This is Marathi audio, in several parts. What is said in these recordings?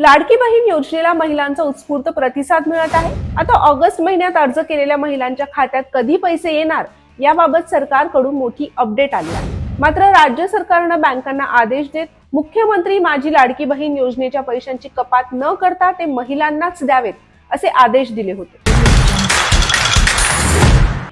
लाडकी बहीण योजनेला महिलांचा उत्स्फूर्त प्रतिसाद मिळत आहे. आता ऑगस्ट महिन्यात अर्ज केलेल्या महिलांच्या खात्यात कधी पैसे येणार याबाबत सरकारकडून मोठी अपडेट आली आहे. मात्र राज्य सरकारनं बँकांना आदेश देत मुख्यमंत्री माझी लाडकी बहीण योजनेच्या पैशांची कपात न करता ते महिलांनाच द्यावेत असे आदेश दिले होते.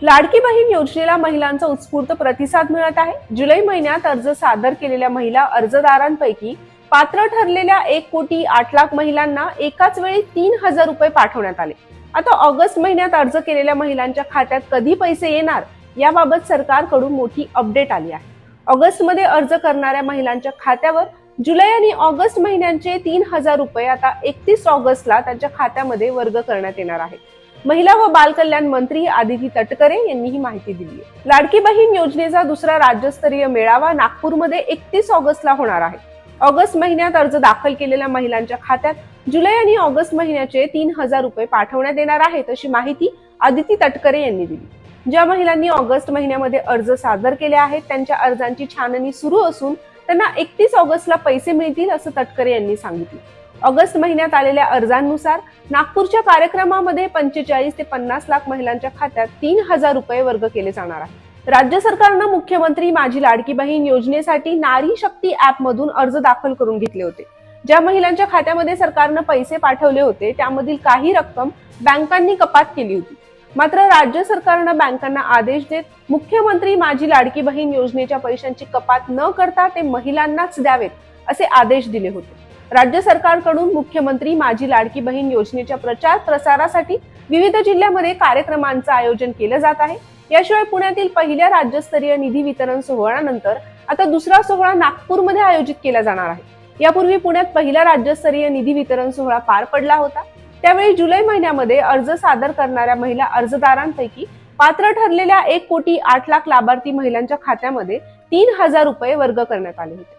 लाडकी बहीण योजनेला महिलांचा उत्स्फूर्त प्रतिसाद मिळत आहे. जुलै महिन्यात अर्ज सादर केलेल्या महिला अर्जदारांपैकी पात्र ठरलेल्या एक कोटी आठ लाख महिलांना एकाच वेळी तीन हजार रुपये पाठवण्यात आले. आता ऑगस्ट महिन्यात अर्ज केलेल्या महिलांच्या खात्यात कधी पैसे येणार याबाबत सरकारकडून मोठी अपडेट आली आहे. ऑगस्टमध्ये अर्ज करणाऱ्या महिलांच्या खात्यावर जुलै आणि ऑगस्ट महिन्यांचे तीन हजार रुपये आता एकतीस ऑगस्टला त्यांच्या खात्यामध्ये वर्ग करण्यात येणार आहे. महिला व बालकल्याण मंत्री आदिती तटकरे यांनी ही माहिती दिली लाडकी बहीण योजनेचा दुसरा राज्यस्तरीय मेळावा नागपूरमध्ये एकतीस ऑगस्टला होणार आहे. ऑगस्ट महिन्यात अर्ज दाखल केलेल्या महिलांच्या खात्यात जुलै आणि ऑगस्ट महिन्याचे तीन हजार रुपये पाठवण्यात येणार आहेत अशी माहिती आदिती तटकरे यांनी दिली. ज्या महिलांनी ऑगस्ट महिन्यामध्ये अर्ज सादर केले आहेत त्यांच्या अर्जांची छाननी सुरू असून त्यांना एकतीस ऑगस्टला पैसे मिळतील असं तटकरे यांनी सांगितलं. ऑगस्ट महिन्यात आलेल्या अर्जांनुसार नागपूरच्या कार्यक्रमामध्ये पंचेचाळीस ते पन्नास लाख महिलांच्या खात्यात तीन हजार रुपये वर्ग केले जाणार आहे राज्य सरकारनं मुख्यमंत्री माझी लाडकी बहीण योजनेसाठी नारी शक्ती ऍप मधून अर्ज दाखल करून घेतले होते. ज्या महिलांच्या खात्यामध्ये सरकारनं पैसे पाठवले होते त्यामधील काही रक्कम बँकांनी कपात केली होती. मात्र राज्य सरकारनं बँकांना आदेश देत मुख्यमंत्री माझी लाडकी बहीण योजनेच्या पैशांची कपात न करता ते महिलांनाच द्यावेत असे आदेश दिले होते. राज्य सरकारकडून मुख्यमंत्री माझी लाडकी बहीण योजनेच्या प्रचार प्रसारासाठी विविध जिल्ह्यामध्ये कार्यक्रमांचं आयोजन केलं जात आहे. याशिवाय पुण्यातील पहिल्या राज्यस्तरीय निधी वितरण सोहळ्यानंतर आता दुसरा सोहळा नागपूरमध्ये आयोजित केला जाणार आहे. यापूर्वी पुण्यात पहिला राज्यस्तरीय निधी वितरण सोहळा पार पडला होता. त्यावेळी जुलै महिन्यामध्ये अर्ज सादर करणाऱ्या महिला अर्जदारांपैकी पात्र ठरलेल्या एक कोटी आठ लाख लाभार्थी महिलांच्या खात्यामध्ये तीन हजार रुपये वर्ग करण्यात आले होते.